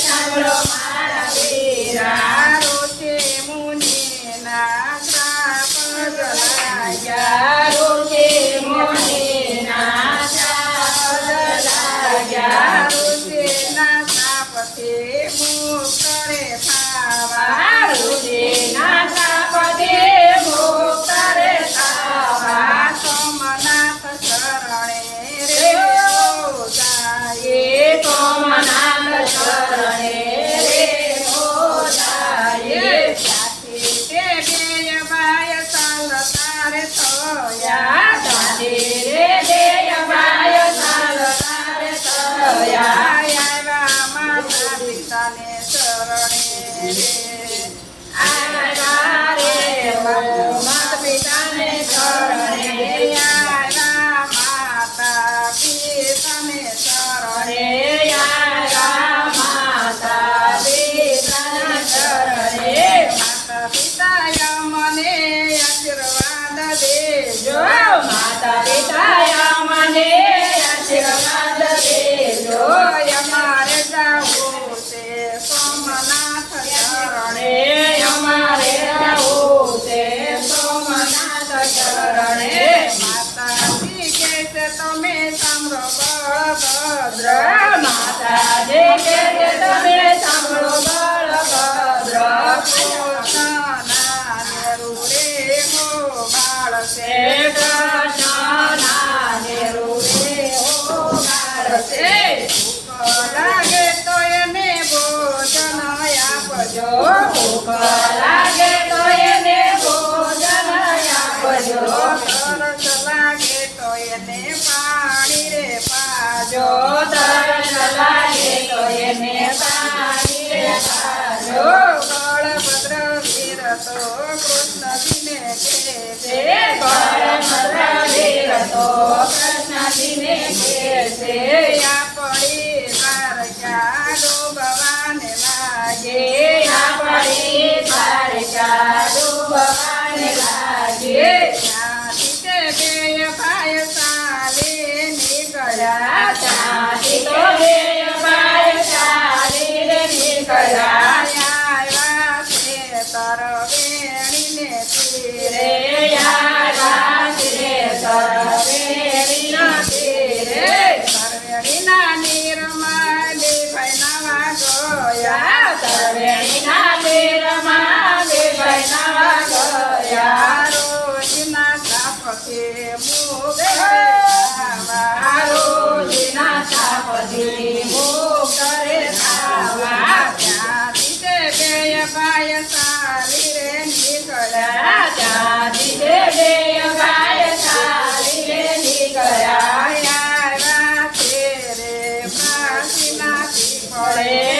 સાંભળો મારા બેરા રોટે મુને ના શ્રાપ લાગ્યા રોટે તે મુકરે પાવા રોટે પીપળે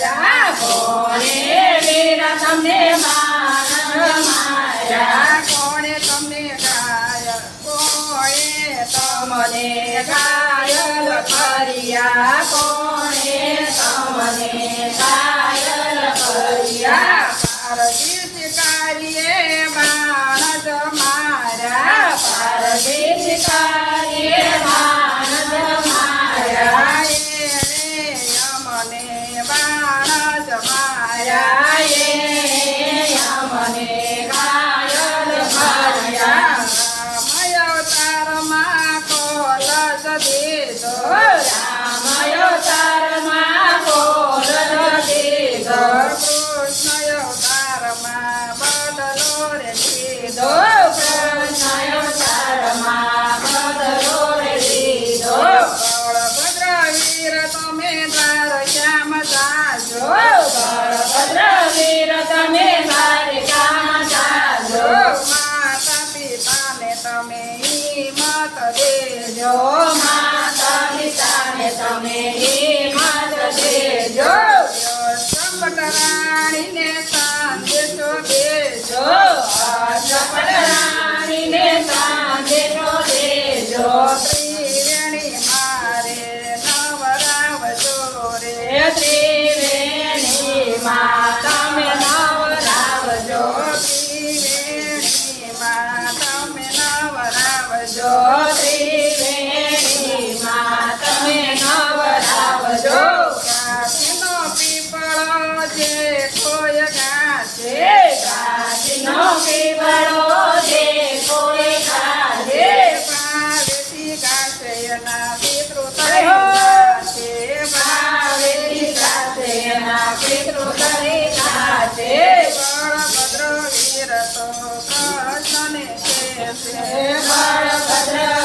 માર્યા કોણે વીર તમને Jaya બળભદ્ર વીર તો કૃષ્ણને કહેશે બળભદ્ર